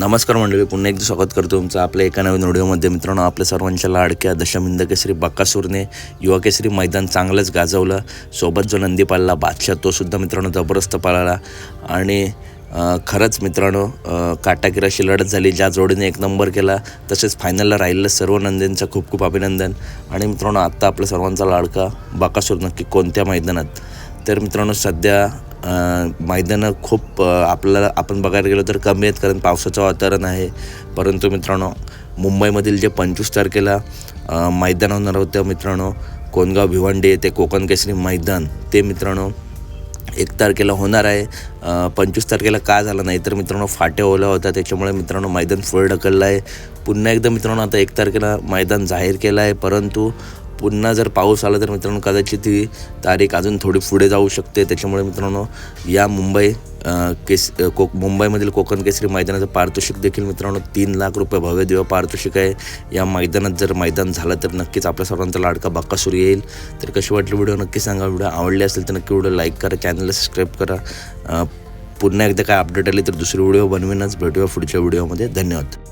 नमस्कार मंडळी पुन्हा एकदा स्वागत करतो तुमचं आपल्या एका नवीन व्हिडिओमध्ये. मित्रांनो आपल्या सर्वांच्या लाडक्या दशमिंद केसरी बक्कासूरने युवा केसरी मैदान चांगलंच गाजवलं. सोबत जो नंदी पाळला बादशाह तो सुद्धा मित्रांनो जबरदस्त पाळाला. आणि खरंच मित्रांनो काटाकिराशी लढत झाली. ज्या जोडीने एक नंबर केला तसेच फायनलला राहिलेलं सर्व नंदींचं खूप खूप अभिनंदन. आणि मित्रांनो आत्ता आपल्या सर्वांचा लाडका बकासूर नक्की कोणत्या मैदानात? तर मित्रांनो सध्या मैदानं खूप आपल्याला आपण बघायला गेलो तर कमी आहेत कारण पावसाचं वातावरण आहे. परंतु मित्रांनो मुंबईमधील जे पंचवीस तारखेला मैदान होणार होतं मित्रांनो कोणगाव भिवंडी ते कोकण केसरी मैदान ते मित्रांनो एक तारखेला होणार आहे. पंचवीस तारखेला का झालं नाही तर मित्रांनो फाट्या ओला होता त्याच्यामुळे मित्रांनो मैदान फुल ढकललं आहे. पुन्हा एकदा मित्रांनो आता एक तारखेला मैदान जाहीर केलं आहे. परंतु पुन्हा जर पाऊस आला तर मित्रांनो कदाचित ही तारीख अजून थोडी पुढे जाऊ शकते. त्याच्यामुळे मित्रांनो या मुंबई केस को कोक मुंबईमधील कोकण केसरी मैदानाचं पारितोषिक देखील मित्रांनो तीन लाख रुपये भव्य दिव्य पारितोषिक आहे. या मैदानात जर मैदान झालं तर नक्कीच आपल्या सर्वांचा लाडका बक्कासूर येईल. तर कशी वाटली व्हिडिओ नक्की सांगा. व्हिडिओ आवडली असेल तर नक्की व्हिडिओ लाईक करा चॅनलला सबस्क्राईब करा. पुन्हा एकदा काय अपडेट आली तर दुसरी व्हिडिओ बनवीनच. भेटूया पुढच्या व्हिडिओमध्ये. धन्यवाद.